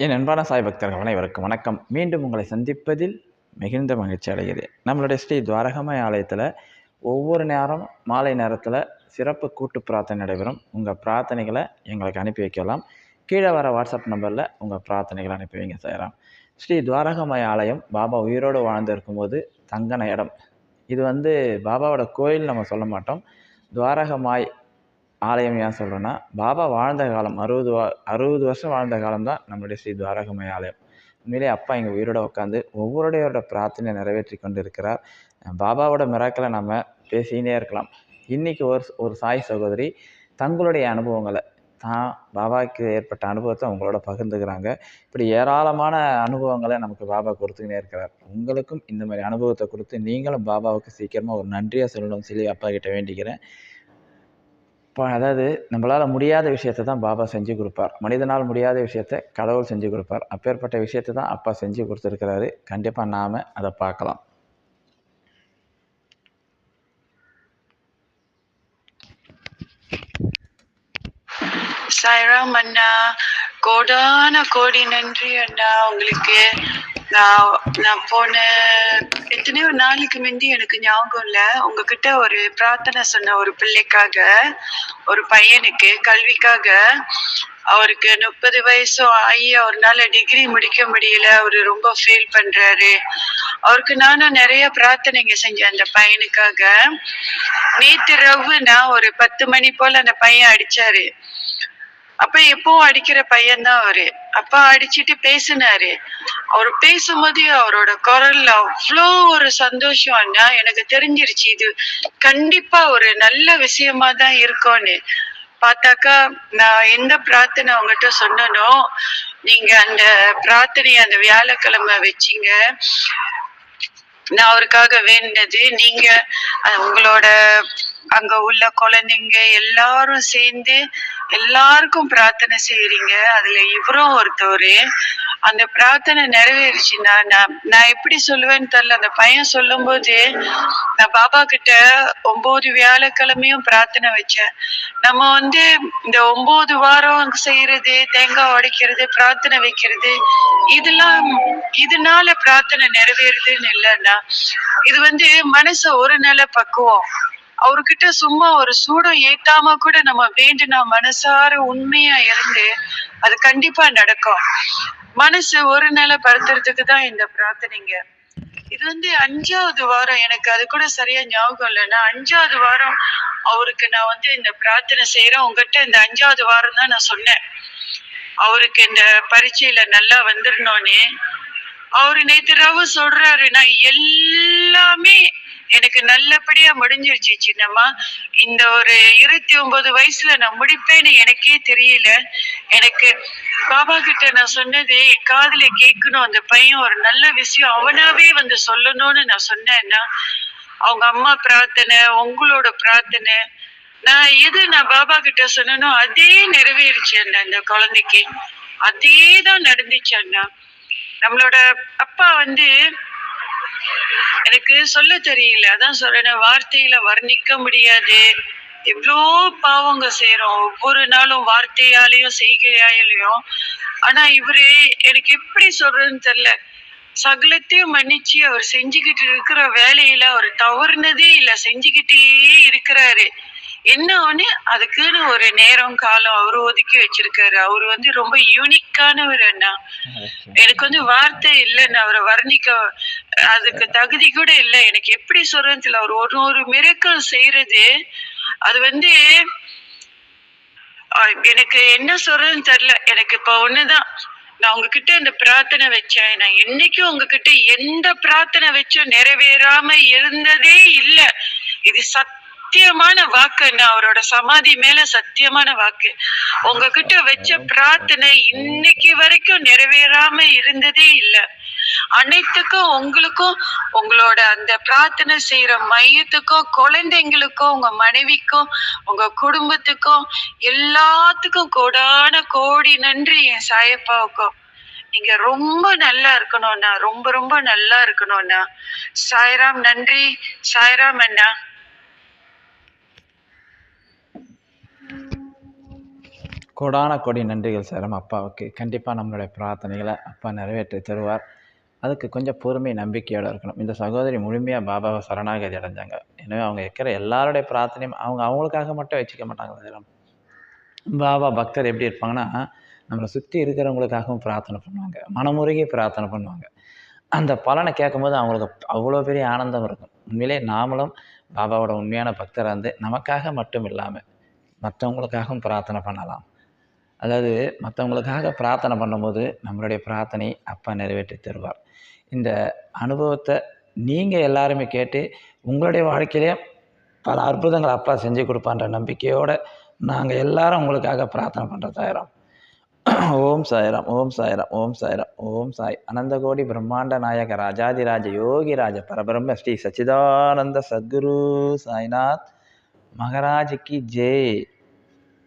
என் அன்பான சாய் பக்தர்கள் அனைவருக்கும் வணக்கம். மீண்டும் உங்களை சந்திப்பதில் மிகுந்த மகிழ்ச்சி அடைகிறேன். நம்மளுடைய ஸ்ரீ துவாரகமாய் ஆலயத்தில் ஒவ்வொரு நேரம் மாலை நேரத்தில் சிறப்பு கூட்டு பிரார்த்தனை நடைபெறும். உங்கள் பிரார்த்தனைகளை எங்களுக்கு அனுப்பி வைக்கலாம். கீழே வர வாட்ஸ்அப் நம்பரில் உங்கள் பிரார்த்தனைகளை அனுப்பி வைங்க செய்கிறோம் ஸ்ரீ துவாரகமாய் ஆலயம் பாபா உயிரோடு வாழ்ந்து இருக்கும்போது தங்கன இடம். இது வந்து பாபாவோட கோயில் நம்ம சொல்ல மாட்டோம். துவாரகமாய் ஆலயம் ஏன் சொல்கிறேன்னா பாபா வாழ்ந்த காலம் அறுபது வா அறுபது வருஷம் வாழ்ந்த காலம் தான் நம்மளுடைய ஸ்ரீ துவாரகமய ஆலயம். உண்மையிலே அப்பா இங்கே உயிரோட உட்காந்து ஒவ்வொருடையோட பிரார்த்தனை நிறைவேற்றி கொண்டு இருக்கிறார் பாபாவோட மிராக்களை நம்ம பேசினே இருக்கலாம். இன்றைக்கி ஒரு ஒரு சாய் சகோதரி தங்களுடைய அனுபவங்களை தான் பாபாவுக்கு ஏற்பட்ட அனுபவத்தை உங்களோட பகிர்ந்துக்கிறாங்க. இப்படி ஏராளமான அனுபவங்களை நமக்கு பாபா கொடுத்துக்கினே இருக்கிறார். உங்களுக்கும் இந்த மாதிரி அனுபவத்தை கொடுத்து நீங்களும் பாபாவுக்கு சீக்கிரமாக ஒரு நன்றியாக சொல்லணும்னு சொல்லி அப்பா கிட்ட வேண்டிக்கிறேன். அதாவது நம்மளால் முடியாத விஷயத்தை தான் பாபா செஞ்சு கொடுப்பார். மனிதனால் முடியாத விஷயத்தை கடவுள் செஞ்சு கொடுப்பார். அப்பேற்பட்ட விஷயத்தை தான் அப்பா செஞ்சு கொடுத்துருக்கிறாரு. கண்டிப்பாக நாம் அதை பார்க்கலாம். சாய்ராம் அண்ணா கோடான கோடி நன்றி அண்ணா. உங்களுக்கு நான் நான் போன எத்தனையோ நாளைக்கு முந்தி எனக்கு ஞாபகம் இல்லை. உங்ககிட்ட ஒரு பிரார்த்தனை சொன்ன ஒரு பிள்ளைக்காக ஒரு பையனுக்கு கல்விக்காக. அவருக்கு முப்பது வயசு ஆகி அவர்னால டிகிரி முடிக்க முடியல. அவரு ரொம்ப ஃபீல் பண்றாரு. அவருக்கு நானும் நிறைய பிரார்த்தனைங்க செஞ்சேன் அந்த பையனுக்காக. நேற்று ரவுனா நான் ஒரு பத்து மணி போல அந்த பையன் அடிச்சாரு. அப்ப எப்போ அடிக்கிற பையன் தான் அவரு. அப்பா அடிச்சிட்டு பேசினாரு. அவர் பேசும்போது அவரோட குரல்ல அவ்வளோ ஒரு சந்தோஷம் எனக்கு தெரிஞ்சிருச்சு. இது கண்டிப்பா ஒரு நல்ல விஷயமா தான் இருக்கும்னு. பார்த்தாக்கா நான் எந்த பிரார்த்தனை உங்ககிட்ட சொன்னனோ நீங்க அந்த பிரார்த்தனையை அந்த வியாழக்கிழமை வச்சீங்க. நான் அவருக்காக வேண்டினது நீங்க உங்களோட அங்க உள்ள குழந்தைங்க எல்லாரும் சேர்ந்து எல்லாருக்கும் பிரார்த்தனை செய்யறீங்க அதுல இவரும் ஒருத்தவரு. அந்த பிரார்த்தனை நிறைவேறுச்சுன்னா நான் நான் எப்படி சொல்லுவேன்னு தெரியல. அந்த பையன் சொல்லும் போது நான் பாபா கிட்ட ஒன்பது வியாழக்கிழமையும் பிரார்த்தனை வச்சேன். நம்ம வந்து இந்த ஒன்பது வாரம் செய்யறது தேங்காய் உடைக்கிறது பிரார்த்தனை வைக்கிறது இதெல்லாம் இதனால பிரார்த்தனை நிறைவேறுதுன்னு இல்லைன்னா இது வந்து மனச ஒரு நிலை பக்குவம். அவர்கிட்ட சும்மா ஒரு சூடம் ஏத்தாம கூட நம்ம வேண்டினா மனசார உண்மையா இருந்து அது கண்டிப்பா நடக்கும். மனசு ஒரு நிலை படுத்துறதுக்கு தான் இந்த பிரார்த்தனைங்க. இது வந்து அஞ்சாவது வாரம் எனக்கு அது கூட சரியா ஞாபகம் இல்லைன்னா அஞ்சாவது வாரம் அவருக்கு நான் வந்து இந்த பிரார்த்தனை செய்யறேன் உங்ககிட்ட இந்த அஞ்சாவது வாரம் தான் நான் சொன்னேன். அவருக்கு இந்த பரீட்சையில நல்லா வந்துடணும்னு அவரு நேத்து ரவு சொல்றாரு நான் எல்லாமே எனக்கு நல்லபடியா முடிஞ்சிருச்சு சின்னம்மா. இந்த ஒரு இருபத்தி ஒன்பது வயசுல நான் முடிப்பேன்னு எனக்கே தெரியல. எனக்கு பாபா கிட்ட நான் சொன்னது என் காதல கேட்கணும். அந்த பையன் ஒரு நல்ல விஷயம் அவனாவே வந்து சொல்லணும்னு நான் சொன்னேன்னா அவங்க அம்மா பிரார்த்தனை உங்களோட பிரார்த்தனை நான் எது நான் பாபா கிட்ட சொன்னனோ அதே நிறைவேறுச்சு அண்ணா இந்த குழந்தைக்கு. அதே தான் நடந்துச்சு அண்ணா. நம்மளோட அப்பா வந்து எனக்கு சொல்ல தெரியல. அதான் சொல்றேன் வார்த்தையில வர்ணிக்க முடியாது. எவ்வளோ பாவங்க செய்யறோம் ஒவ்வொரு நாளும் வார்த்தையாலையும் செய்கையாலையும். ஆனா இவரு எனக்கு எப்படி சொல்றதுன்னு தெரியல. சகலத்தையும் மன்னிச்சு அவர் செஞ்சுக்கிட்டு இருக்கிற வேலையில அவர் தவறுனதே இல்ல. செஞ்சுக்கிட்டே இருக்கிறாரு. என்ன ஒண்ணு அதுக்குன்னு ஒரு நேரம் காலம் அவரு ஒதுக்கி வச்சிருக்காரு. அவரு வந்து ரொம்ப யூனிக்கானவர் அண்ணா. எனக்கு வந்து வார்த்தை இல்லைன்னு அவரை வர்ணிக்க அதுக்கு தகுதி கூட இல்லை. எனக்கு எப்படி சொல்றதுன்னு தெரியல. அவர் ஒரு ஒரு மிரக்கல் செய்யறது அது வந்து எனக்கு என்ன சொல்றதுன்னு தெரியல. எனக்கு இப்ப ஒண்ணுதான். நான் உங்ககிட்ட இந்த பிரார்த்தனை வச்சேன். நான் என்னைக்கும் உங்ககிட்ட எந்த பிரார்த்தனை வச்சும் நிறைவேறாம இருந்ததே இல்ல. இது சத்தியமான வாக்கு அவரோட சமாதி மேல சத்தியமான வாக்கு. உங்ககிட்ட வச்ச பிரார்த்தனை இன்னைக்கு வரைக்கும் நிறைவேறாம இருந்ததே இல்லை. அனைத்துக்கும் உங்களுக்கும் உங்களோட அந்த பிரார்த்தனை செய்யற மையத்துக்கும் குழந்தைங்களுக்கும் உங்க மனைவிக்கும் உங்க குடும்பத்துக்கும் எல்லாத்துக்கும் கோடான கோடி நன்றி என் சாயப்பாவுக்கும். நீங்க ரொம்ப நல்லா இருக்கணும்ண்ணா ரொம்ப ரொம்ப நல்லா இருக்கணும்ண்ணா சாய்ராம் நன்றி. சாய்ராம் அண்ணா. கோடான கோடி நன்றிகள் சாரம். அப்பாவுக்கு கண்டிப்பாக நம்மளுடைய பிரார்த்தனைகளை அப்பா நிறைவேற்றி தருவார். அதுக்கு கொஞ்சம் பொறுமை நம்பிக்கையோடு இருக்கணும். இந்த சகோதரி முழுமையாக பாபாவை சரணாகதி அடைஞ்சாங்க. எனவே அவங்க இருக்கிற எல்லாருடைய பிரார்த்தனையும் அவங்க அவங்களுக்காக மட்டும் வச்சுக்க மாட்டாங்க சாரம்? பாபா பக்தர் எப்படி இருப்பாங்கன்னா நம்மளை சுற்றி இருக்கிறவங்களுக்காகவும் பிரார்த்தனை பண்ணுவாங்க. மனமுருகி பிரார்த்தனை பண்ணுவாங்க. அந்த பலனை கேட்கும்போது அவங்களுக்கு அவ்வளோ பெரிய ஆனந்தம் இருக்கும். உண்மையிலே நாமளும் பாபாவோட உண்மையான பக்தராக இருந்து நமக்காக மட்டும் இல்லாமல் மற்றவங்களுக்காகவும் பிரார்த்தனை பண்ணலாம். அதாவது மற்றவங்களுக்காக பிரார்த்தனை பண்ணும்போது நம்மளுடைய பிரார்த்தனை அப்பா நிறைவேற்றி தருவார். இந்த அனுபவத்தை நீங்கள் எல்லாருமே கேட்டு உங்களுடைய வாழ்க்கையிலே பல அற்புதங்களை அப்பா செஞ்சு கொடுப்பான்ற நம்பிக்கையோடு நாங்கள் எல்லாரும் உங்களுக்காக பிரார்த்தனை பண்ணுறதாயிரம் ஓம் சாயிரம் ஓம் சாயிரம் ஓம் சாயிரம் ஓம் சாய். அனந்தகோடி பிரம்மாண்ட நாயக ராஜாதிராஜ யோகிராஜ பரபிரம்ம ஸ்ரீ சச்சிதானந்த சத்குரு சாய்நாத். மகராஜிக்கு ஜெய்.